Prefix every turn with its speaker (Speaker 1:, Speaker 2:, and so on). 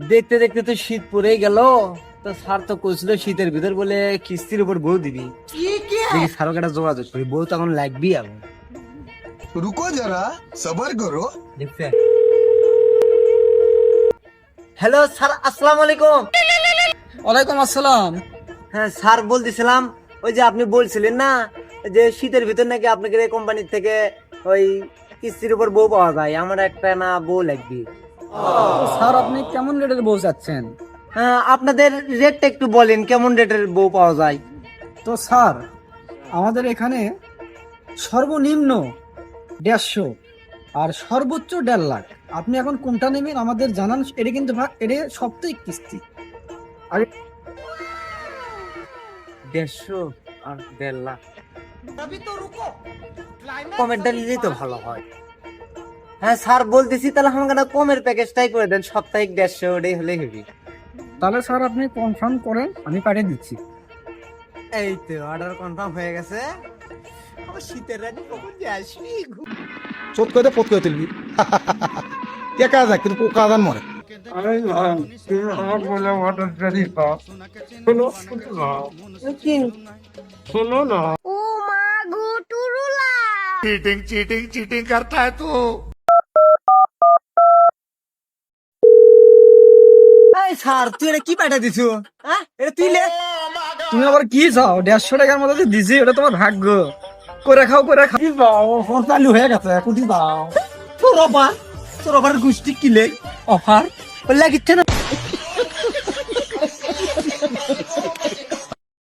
Speaker 1: দেখতে দেখতে তো শীত পড়েই গেল। তো স্যার তো কইছিল শীতের ভিতর বলে কিস্তির উপর বউ দিবি। দেখি স্যারও একটা যোগাযোগ করি বউ তো এখন লাগবি এখন
Speaker 2: রুকো যারা সবার করো।
Speaker 1: দেখতে। হ্যালো স্যার আসসালামু আলাইকুম।
Speaker 3: ওয়ালাইকুম আসসালাম।
Speaker 1: হ্যাঁ স্যার বলতেছিলাম ওই যে আপনি বলছিলেন না যে শীতের ভিতর নাকি আপনাকে কোম্পানির থেকে ওই কিস্তির উপর বউ পাওয়া যায় আমার একটা না বউ লাগবে।
Speaker 3: স্যার আপনি কেমন রেটের বউ চাচ্ছেন?
Speaker 1: হ্যাঁ, আপনাদের রেটটা একটু বলেন কেমন রেটের বউ পাওয়া যায়?
Speaker 3: তো স্যার আমাদের এখানে সর্বনিম্ন দেড়শো আর সর্বোচ্চ দেড় লাখ। আপনি এখন কোনটা নেবেন আমাদের জানান এটা কিন্তু ভাগ এটা সপ্তাহে কিস্তি।
Speaker 1: দেড়শো আর দেড় লাখ। কমেরটা নিলেই তো ভালো হয়। হ্যাঁ স্যার বলতেছি তাহলে আমাকে না কমের প্যাকেজটাই করে দেন সাপ্তাহিক দেড়শো ওটাই হলেই হবে।
Speaker 3: তাহলে স্যার আপনি কনফার্ম করেন আমি পাঠিয়ে দিচ্ছি।
Speaker 1: এই তো অর্ডার কনফার্ম হয়ে গেছে। শীতের রাতে কখন যে আসবি?
Speaker 2: চোট করে পথ করে তুলবি। কে কাজ যায় কিন্তু কাজান মরে।
Speaker 4: ও মা গো টুরুলা।
Speaker 1: এই স্যার তুই এটা কি পাঠা দিছো? হ্যাঁ? এটা তুই লে।
Speaker 3: তুমি আবার কি চাও? দেড়শো টাকার মতো যে দিছি ওটা তোমার ভাগ্য। করে খাও করে খাও।
Speaker 2: চালু হয়ে গেছে কুটি দাও
Speaker 1: তোর অফার তোর অফার গোষ্ঠী কিলে
Speaker 3: অফার
Speaker 1: লাগিচ্ছে না।